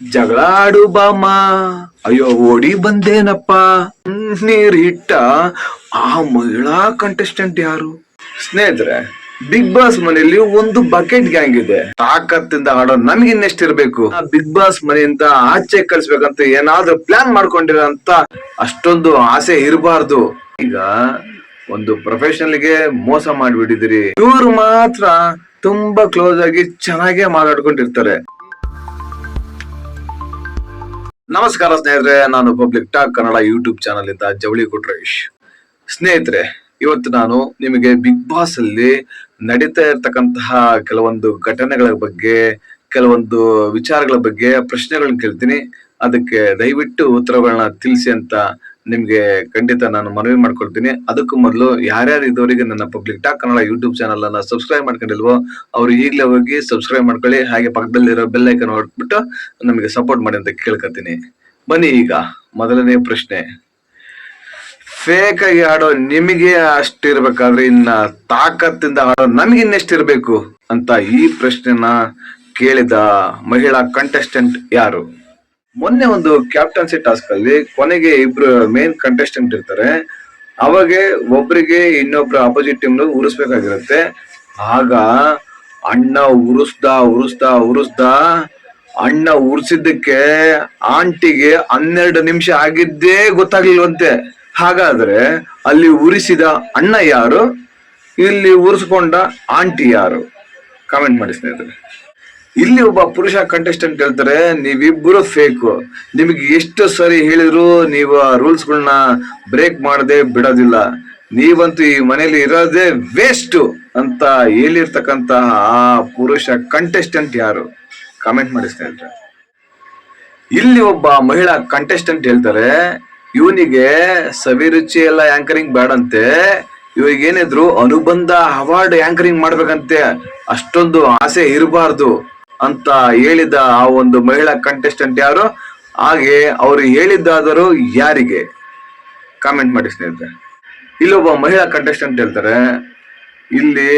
ಜಗಳ ಆಡು ಬಾಮ ಅಯ್ಯೋ, ಓಡಿ ಬಂದೇನಪ್ಪ. ನೀರಿಟ್ಟ ಆ ಮಹಿಳಾ ಕಂಟೆಸ್ಟೆಂಟ್ ಯಾರು? ಸ್ನೇಹಿತರೆ ಬಿಗ್ ಬಾಸ್ ಮನೆಯಲ್ಲಿ ಒಂದು ಬಕೆಟ್ ಗ್ಯಾಂಗ್ ಇದೆ. ತಾಕತ್ತಿಂದ ಆಡೋ ನಮ್ಗೆ ಇನ್ನೆಷ್ಟಿರ್ಬೇಕು ಬಿಗ್ ಬಾಸ್ ಮನೆಯಿಂದ ಆಚೆ ಕಳ್ಸ್ಬೇಕಂತ ಏನಾದ್ರೂ ಪ್ಲಾನ್ ಮಾಡ್ಕೊಂಡಿರೋ ಅಷ್ಟೊಂದು ಆಸೆ ಇರಬಾರ್ದು. ಈಗ ಒಂದು ಪ್ರೊಫೆಷನಲ್ಗೆ ಮೋಸ ಮಾಡ್ಬಿಟ್ಟಿದಿರಿ ಇವ್ರು ಮಾತ್ರ ತುಂಬಾ ಕ್ಲೋಸ್ ಆಗಿ ಚೆನ್ನಾಗೇ ಮಾತಾಡ್ಕೊಂಡಿರ್ತಾರೆ. ನಮಸ್ಕಾರ ಸ್ನೇಹಿತರೆ, ನಾನು public talk Kannada YouTube channel ಇಂದ ಜವಳಿ ಕೊಟ್ರೇಶ್ ಸ್ನೇಹಿತರೆ, ಇವತ್ತು ನಾನು ನಿಮಗೆ ಬಿಗ್ ಬಾಸ್ ಅಲ್ಲಿ ನಡೀತಾ ಇರ್ತಕ್ಕಂತಹ ಕೆಲವೊಂದು ಘಟನೆಗಳ ಬಗ್ಗೆ, ಕೆಲವೊಂದು ವಿಚಾರಗಳ ಬಗ್ಗೆ ಪ್ರಶ್ನೆಗಳನ್ನ ಕೇಳ್ತೀನಿ. ಅದಕ್ಕೆ ದಯವಿಟ್ಟು ಉತ್ತರಗಳನ್ನ ತಿಳಿಸಿ ಅಂತ ನಿಮ್ಗೆ ಖಂಡಿತ ನಾನು ಮನವಿ ಮಾಡ್ಕೊಳ್ತೀನಿ. ಅದಕ್ಕೂ ಮೊದಲು ಯಾರ್ಯಾರು ಇದುವರೆಗೆ ನನ್ನ public talk Kannada YouTube channel ಅನ್ನ ಸಬ್ಸ್ಕ್ರೈಬ್ ಮಾಡ್ಕೊಂಡಿಲ್ವೋ ಅವ್ರು ಈಗಲೇ ಹೋಗಿ ಸಬ್ಸ್ಕ್ರೈಬ್ ಮಾಡ್ಕೊಳ್ಳಿ. ಹಾಗೆ ಪಕ್ಕದಲ್ಲಿರೋ ಬೆಲ್ ಐಕನ್ ಹೊಟ್ಬಿಟ್ಟು ನಮಗೆ ಸಪೋರ್ಟ್ ಮಾಡಿ ಅಂತ ಕೇಳ್ಕೊತೀನಿ ಬನ್ನಿ ಈಗ ಮೊದಲನೇ ಪ್ರಶ್ನೆ. ಫೇಕ್ ಆಗಿ ಆಡೋ ನಿಮಗೆ ಅಷ್ಟಿರ್ಬೇಕಾದ್ರೆ ಇನ್ನ ತಾಕತ್ತಿಂದ ಆಡೋ ನಮ್ಗೆ ಇನ್ನೆಷ್ಟಿರ್ಬೇಕು? ಅಂತ ಈ ಪ್ರಶ್ನೆನ ಕೇಳಿದ ಮಹಿಳಾ ಕಂಟೆಸ್ಟೆಂಟ್ ಯಾರು? ಮೊನ್ನೆ ಒಂದು ಕ್ಯಾಪ್ಟನ್ಸಿ ಟಾಸ್ಕ್ ಅಲ್ಲಿ ಕೊನೆಗೆ ಇಬ್ರು ಮೇನ್ ಕಂಟೆಸ್ಟೆಂಟ್ ಇರ್ತಾರೆ. ಅವಾಗ ಒಬ್ರಿಗೆ ಇನ್ನೊಬ್ರು ಅಪೋಸಿಟ್ ಟೀಮ್ ಉರಿಸ್ಬೇಕಾಗಿರುತ್ತೆ. ಆಗ ಅಣ್ಣ ಉರಿಸ್ದ ಉರಿಸ್ದ ಉರಿಸ್ದ, ಅಣ್ಣ ಉರ್ಸಿದ್ದಕ್ಕೆ ಆಂಟಿಗೆ ಹನ್ನೆರಡು ನಿಮಿಷ ಆಗಿದ್ದೇ ಗೊತ್ತಾಗ್ಲಿಲ್ವಂತೆ. ಹಾಗಾದ್ರೆ ಅಲ್ಲಿ ಉರಿಸಿದ ಅಣ್ಣ ಯಾರು? ಇಲ್ಲಿ ಉರಿಸ್ಕೊಂಡ ಆಂಟಿ ಯಾರು? ಕಾಮೆಂಟ್ ಮಾಡಿ ಸ್ನೇಹಿತರೆ. ಇಲ್ಲಿ ಒಬ್ಬ ಪುರುಷ ಕಂಟೆಸ್ಟೆಂಟ್ ಹೇಳ್ತಾರೆ ನೀವಿಬ್ಬರು ಫೇಕ್ ನಿಮಗೆ ಎಷ್ಟು ಸರಿ ಹೇಳಿದ್ರು ನೀವು ರೂಲ್ಸ್ ರೂಲ್ಸ್ಗಳನ್ನ ಬ್ರೇಕ್ ಮಾಡದೆ ಬಿಡೋದಿಲ್ಲ. ನೀವಂತೂ ಈ ಮನೇಲಿ ಇರೋದೇ ವೇಸ್ಟ್ ಅಂತ ಹೇಳಿರ್ತಕ್ಕಂತಹ ಆ ಪುರುಷ ಕಂಟೆಸ್ಟೆಂಟ್ ಯಾರು? ಕಾಮೆಂಟ್ ಮಾಡಿಸ್ತಾ ಸ್ನೇಹಿತರೆ ಇಲ್ಲಿ ಒಬ್ಬ ಮಹಿಳಾ ಕಂಟೆಸ್ಟೆಂಟ್ ಹೇಳ್ತಾರೆ, ಇವನಿಗೆ ಸವಿರುಚಿ ಎಲ್ಲ ಆಂಕರಿಂಗ್ ಬೇಡಂತೆ. ಇವಾಗ ಏನಿದ್ರು ಅನುಬಂಧ ಅವಾರ್ಡ್ ಆಂಕರಿಂಗ್ ಮಾಡ್ಬೇಕಂತೆ. ಅಷ್ಟೊಂದು ಆಸೆ ಇರಬಾರ್ದು. ಅಂತ ಹೇಳಿದ ಆ ಒಂದು ಮಹಿಳಾ ಕಂಟೆಸ್ಟೆಂಟ್ ಯಾರು? ಹಾಗೆ ಅವರು ಹೇಳಿದ್ದಾದರೂ ಯಾರಿಗೆ? ಕಾಮೆಂಟ್ ಮಾಡಿ ಸ್ನೇಹಿತರೆ. ಇಲ್ಲೊಬ್ಬ ಮಹಿಳಾ ಕಂಟೆಸ್ಟೆಂಟ್ ಹೇಳ್ತಾರೆ, ಇಲ್ಲಿ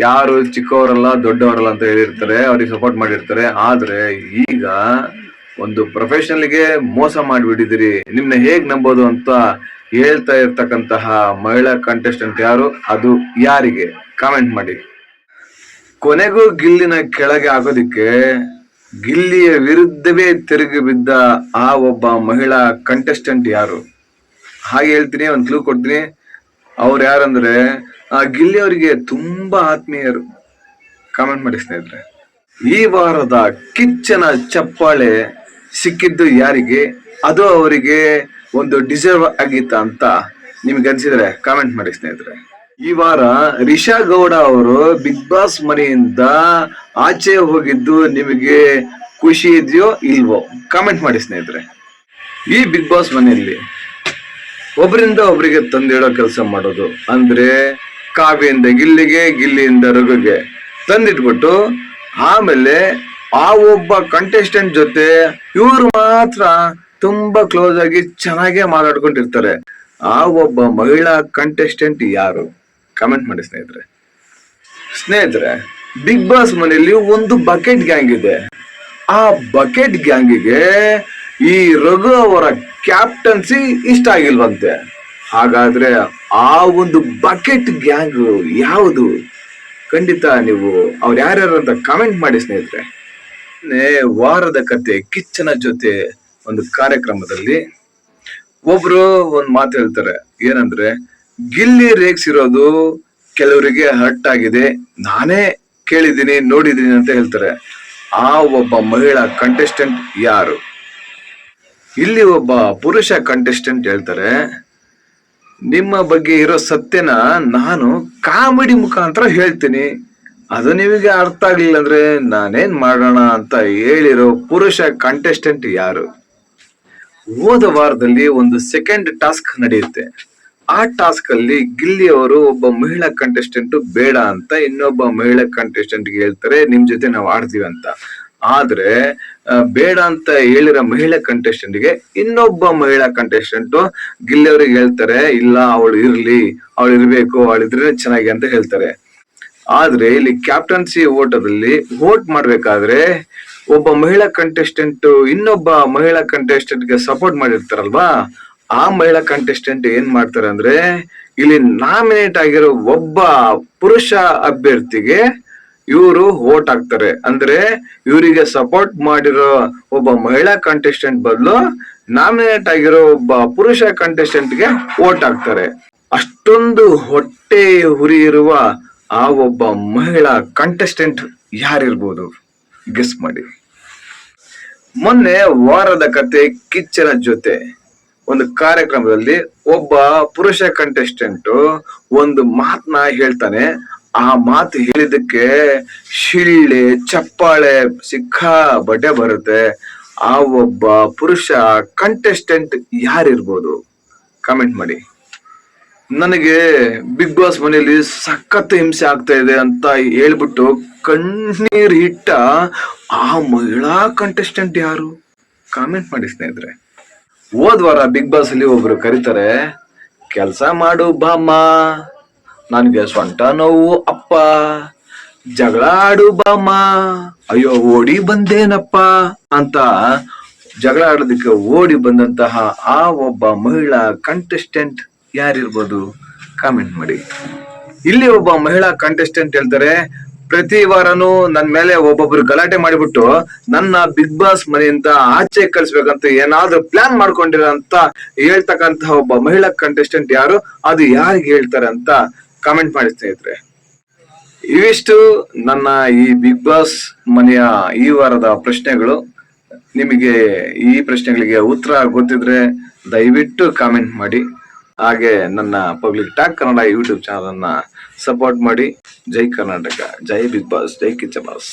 ಯಾರು ಚಿಕ್ಕವರಲ್ಲ, ದೊಡ್ಡವರಲ್ಲ ಅಂತ ಹೇಳಿರ್ತಾರೆ, ಅವ್ರಿಗೆ ಸಪೋರ್ಟ್ ಮಾಡಿರ್ತಾರೆ. ಆದ್ರೆ ಈಗ ಒಂದು ಪ್ರೊಫೆಷನಲ್ಗೆ ಮೋಸ ಮಾಡಿಬಿಟ್ಟಿದಿರಿ ನಿಮ್ನ ಹೇಗ್ ನಂಬೋದು ಅಂತ ಹೇಳ್ತಾ ಇರ್ತಕ್ಕಂತಹ ಮಹಿಳಾ ಕಂಟೆಸ್ಟೆಂಟ್ ಯಾರು? ಅದು ಯಾರಿಗೆ? ಕಾಮೆಂಟ್ ಮಾಡಿ. ಕೊನೆಗೂ ಗಿಲ್ಲಿನ ಕೆಳಗೆ ಆಗೋದಿಕ್ಕೆ ಗಿಲ್ಲಿಯ ವಿರುದ್ಧವೇ ತಿರುಗಿ ಬಿದ್ದ ಆ ಒಬ್ಬ ಮಹಿಳಾ ಕಂಟೆಸ್ಟೆಂಟ್ ಯಾರು? ಹಾಗೆ ಹೇಳ್ತೀನಿ, ಒಂದು ಕ್ಲೂ ಕೊಡ್ತೀನಿ. ಅವ್ರು ಯಾರಂದ್ರೆ, ಆ ಗಿಲ್ಲಿ ಅವರಿಗೆ ತುಂಬಾ ಆತ್ಮೀಯರು. ಕಾಮೆಂಟ್ ಮಾಡಿ ಸ್ನೇಹಿತರೆ. ಈ ವಾರದ ಕಿಚ್ಚನ ಚಪ್ಪಾಳೆ ಸಿಕ್ಕಿದ್ದು ಯಾರಿಗೆ? ಅದು ಅವರಿಗೆ ಒಂದು ಡಿಸರ್ವ್ ಆಗಿತ್ತ ಅಂತ ನಿಮ್ಗೆ ಅನ್ಸಿದ್ರೆ ಕಾಮೆಂಟ್ ಮಾಡಿ ಸ್ನೇಹಿತರೆ. ಈ ವಾರ ರಿಷಾ ಗೌಡ ಅವರು ಬಿಗ್ ಬಾಸ್ ಮನೆಯಿಂದ ಆಚೆ ಹೋಗಿದ್ದು ನಿಮಗೆ ಖುಷಿ ಇದೆಯೋ ಇಲ್ವೋ ಕಾಮೆಂಟ್ ಮಾಡಿ ಸ್ನೇಹಿತರೆ. ಈ ಬಿಗ್ ಬಾಸ್ ಮನೆಯಲ್ಲಿ ಒಬ್ಬರಿಂದ ಒಬ್ಬರಿಗೆ ತಂದಿಡೋ ಕೆಲಸ ಮಾಡೋದು ಅಂದ್ರೆ ಕಾವ್ಯಿಂದ ಗಿಲ್ಲಿಗೆ, ಗಿಲ್ಲಿಯಿಂದ ರಘುಗೆ ತಂದಿಟ್ಬಿಟ್ಟು ಆಮೇಲೆ ಆ ಒಬ್ಬ ಕಂಟೆಸ್ಟೆಂಟ್ ಜೊತೆ ಇವರು ಮಾತ್ರ ತುಂಬಾ ಕ್ಲೋಸ್ ಆಗಿ ಚೆನ್ನಾಗೇ ಮಾತಾಡ್ಕೊಂಡಿರ್ತಾರೆ. ಆ ಒಬ್ಬ ಮಹಿಳಾ ಕಂಟೆಸ್ಟೆಂಟ್ ಯಾರು? ಕಮೆಂಟ್ ಮಾಡಿ ಸ್ನೇಹಿತರೆ. ಸ್ನೇಹಿತರೆ ಬಿಗ್ ಬಾಸ್ ಮನೆಯಲ್ಲಿ ಒಂದು ಬಕೆಟ್ ಗ್ಯಾಂಗ್ ಇದೆ. ಆ ಬಕೆಟ್ ಗ್ಯಾಂಗಿಗೆ ಈ ರಘು ಅವರ ಕ್ಯಾಪ್ಟನ್ಸಿ ಇಷ್ಟ ಆಗಿಲ್ವಂತೆ. ಹಾಗಾದ್ರೆ ಆ ಒಂದು ಬಕೆಟ್ ಗ್ಯಾಂಗ್ ಯಾವುದು? ಖಂಡಿತ ನೀವು ಅವ್ರು ಯಾರ್ಯಾರು ಅಂತ ಕಮೆಂಟ್ ಮಾಡಿ ಸ್ನೇಹಿತರೆ. ವಾರದ ಕತೆ ಕಿಚ್ಚನ ಜೊತೆ ಒಂದು ಕಾರ್ಯಕ್ರಮದಲ್ಲಿ ಒಬ್ರು ಒಂದು ಮಾತು ಹೇಳ್ತಾರೆ. ಏನಂದ್ರೆ ಗಿಲ್ಲಿ ರೇಗ್ಸಿರೋದು ಕೆಲವರಿಗೆ ಹರ್ಟ್ ಆಗಿದೆ. ನಾನೇ ಕೇಳಿದ್ದೀನಿ, ನೋಡಿದ್ದೀನಿ ಅಂತ ಹೇಳ್ತಾರೆ. ಆ ಒಬ್ಬ ಮಹಿಳಾ ಕಂಟೆಸ್ಟೆಂಟ್ ಯಾರು? ಇಲ್ಲಿ ಒಬ್ಬ ಪುರುಷ ಕಂಟೆಸ್ಟೆಂಟ್ ಹೇಳ್ತಾರೆ, ನಿಮ್ಮ ಬಗ್ಗೆ ಇರೋ ಸತ್ಯನ ನಾನು ಕಾಮಿಡಿ ಮುಖಾಂತರ ಹೇಳ್ತೀನಿ. ಅದು ನಿಮಗೆ ಅರ್ಥ ಆಗ್ಲಿಲ್ಲ ಅಂದ್ರೆ ನಾನೇನ್ ಮಾಡೋಣ ಅಂತ ಹೇಳಿರೋ ಪುರುಷ ಕಂಟೆಸ್ಟೆಂಟ್ ಯಾರು? ಹೋದ ವಾರದಲ್ಲಿ ಒಂದು ಸೆಕೆಂಡ್ ಟಾಸ್ಕ್ ನಡೆಯುತ್ತೆ. ಆ ಟಾಸ್ಕ್ ಅಲ್ಲಿ ಗಿಲ್ಲಿ ಅವರು ಒಬ್ಬ ಮಹಿಳಾ ಕಂಟೆಸ್ಟೆಂಟ್ ಬೇಡ ಅಂತ ಇನ್ನೊಬ್ಬ ಮಹಿಳಾ ಕಂಟೆಸ್ಟೆಂಟ್ ಹೇಳ್ತಾರೆ, ನಿಮ್ ಜೊತೆ ನಾವು ಆಡ್ತೀವಿ ಅಂತ. ಆದ್ರೆ ಬೇಡ ಅಂತ ಹೇಳಿರೋ ಮಹಿಳಾ ಕಂಟೆಸ್ಟೆಂಟ್ಗೆ ಇನ್ನೊಬ್ಬ ಮಹಿಳಾ ಕಂಟೆಸ್ಟೆಂಟ್ ಗಿಲ್ಲಿ ಅವ್ರಿಗೆ ಹೇಳ್ತಾರೆ, ಇಲ್ಲ, ಅವಳು ಇರ್ಲಿ, ಅವಳು ಇರ್ಬೇಕು ಅವಳಿದ್ರೆ ಚೆನ್ನಾಗಿ ಅಂತ ಹೇಳ್ತಾರೆ. ಆದ್ರೆ ಇಲ್ಲಿ ಕ್ಯಾಪ್ಟನ್ಸಿ ಓಟದಲ್ಲಿ ವೋಟ್ ಮಾಡ್ಬೇಕಾದ್ರೆ ಒಬ್ಬ ಮಹಿಳಾ ಕಂಟೆಸ್ಟೆಂಟ್ ಇನ್ನೊಬ್ಬ ಮಹಿಳಾ ಕಂಟೆಸ್ಟೆಂಟ್ಗೆ ಸಪೋರ್ಟ್ ಮಾಡಿರ್ತಾರಲ್ವಾ? ಆ ಮಹಿಳಾ ಕಂಟೆಸ್ಟೆಂಟ್ ಏನ್ ಮಾಡ್ತಾರೆ ಅಂದ್ರೆ, ಇಲ್ಲಿ ನಾಮಿನೇಟ್ ಆಗಿರೋ ಒಬ್ಬ ಪುರುಷ ಅಭ್ಯರ್ಥಿಗೆ ಇವರು ವೋಟ್ ಹಾಕ್ತಾರೆ. ಅಂದ್ರೆ ಇವರಿಗೆ ಸಪೋರ್ಟ್ ಮಾಡಿರೋ ಒಬ್ಬ ಮಹಿಳಾ ಕಂಟೆಸ್ಟೆಂಟ್ ಬದಲು ನಾಮಿನೇಟ್ ಆಗಿರೋ ಒಬ್ಬ ಪುರುಷ ಕಂಟೆಸ್ಟೆಂಟ್ಗೆ ವೋಟ್ ಹಾಕ್ತಾರೆ. ಅಷ್ಟೊಂದು ಹೊಟ್ಟೆ ಹುರಿ ಇರುವ ಆ ಒಬ್ಬ ಮಹಿಳಾ ಕಂಟೆಸ್ಟೆಂಟ್ ಯಾರಿರ್ಬೋದು? ಗೆಸ್ ಮಾಡಿ. ಮೊನ್ನೆ ವಾರದ ಕತೆ ಕಿಚ್ಚನ ಜೊತೆ. ಒಂದು ಕಾರ್ಯಕ್ರಮದಲ್ಲಿ ಒಬ್ಬ ಪುರುಷ ಕಂಟೆಸ್ಟೆಂಟ್ ಒಂದು ಮಾತನ್ನ ಹೇಳ್ತಾನೆ. ಆ ಮಾತು ಹೇಳಿದಕ್ಕೆ ಶಿಳ್ಳೆ, ಚಪ್ಪಾಳೆ ಸಿಕ್ಕಾಬಟ್ಟೆ ಬರುತ್ತೆ. ಆ ಒಬ್ಬ ಪುರುಷ ಕಂಟೆಸ್ಟೆಂಟ್ ಯಾರಿರ್ಬೋದು? ಕಾಮೆಂಟ್ ಮಾಡಿ. ನನಗೆ ಬಿಗ್ ಬಾಸ್ ಮನೆಯಲ್ಲಿ ಸಖತ್ ಹಿಂಸೆ ಆಗ್ತಾ ಇದೆ ಅಂತ ಹೇಳ್ಬಿಟ್ಟು ಕಣ್ಣೀರ್ ಇಟ್ಟ ಆ ಮಹಿಳಾ ಕಂಟೆಸ್ಟೆಂಟ್ ಯಾರು? ಕಾಮೆಂಟ್ ಮಾಡಿ ಸ್ನೇಹಿತರೆ. ಹೋದ್ ವಾರ ಬಿಗ್ ಬಾಸ್ ಅಲ್ಲಿ ಒಬ್ರು ಕರೀತಾರೆ, ಕೆಲಸ ಮಾಡು ಬಾಮ್ಮ, ನನಗೆ ಸೊಂಟ ನೋವು ಅಪ್ಪ, ಜಗಳ ಆಡು ಬಾಮ್ಮ, ಅಯ್ಯೋ ಓಡಿ ಬಂದೇನಪ್ಪ ಅಂತ ಜಗಳ ಆಡೋದಕ್ಕೆ ಓಡಿ ಬಂದಂತಹ ಆ ಒಬ್ಬ ಮಹಿಳಾ ಕಂಟೆಸ್ಟೆಂಟ್ ಯಾರಿರ್ಬೋದು? ಕಾಮೆಂಟ್ ಮಾಡಿ. ಇಲ್ಲಿ ಒಬ್ಬ ಮಹಿಳಾ ಕಂಟೆಸ್ಟೆಂಟ್ ಹೇಳ್ತಾರೆ ಪ್ರತಿ ವಾರನು ನನ್ ಮೇಲೆ ಒಬ್ಬೊಬ್ರು ಗಲಾಟೆ ಮಾಡಿಬಿಟ್ಟು ನನ್ನ ಬಿಗ್ ಬಾಸ್ ಮನೆಯಿಂದ ಆಚೆ ಕಳಿಸ್ಬೇಕಂತ ಏನಾದ್ರೂ ಪ್ಲಾನ್ ಮಾಡ್ಕೊಂಡಿರೋ ಅಂತ ಹೇಳ್ತಕ್ಕಂತಹ ಒಬ್ಬ ಮಹಿಳಾ ಕಂಟೆಸ್ಟೆಂಟ್ ಯಾರು, ಅದು ಯಾರಿಗೆ ಹೇಳ್ತಾರೆ ಅಂತ ಕಾಮೆಂಟ್ ಮಾಡಿ ಸ್ನೇಹಿತರೆ. ಇವಿಷ್ಟು ನನ್ನ ಈ ಬಿಗ್ ಬಾಸ್ ಮನೆಯ ಈ ವಾರದ ಪ್ರಶ್ನೆಗಳು. ನಿಮಗೆ ಈ ಪ್ರಶ್ನೆಗಳಿಗೆ ಉತ್ತರ ಗೊತ್ತಿದ್ರೆ ದಯವಿಟ್ಟು ಕಾಮೆಂಟ್ ಮಾಡಿ. ಹಾಗೆ ನನ್ನ public talk Kannada YouTube channel ಅನ್ನ ಸಪೋರ್ಟ್ ಮಾಡಿ. Jai Karnataka, Jai Bigg Boss Jai Kichcha boss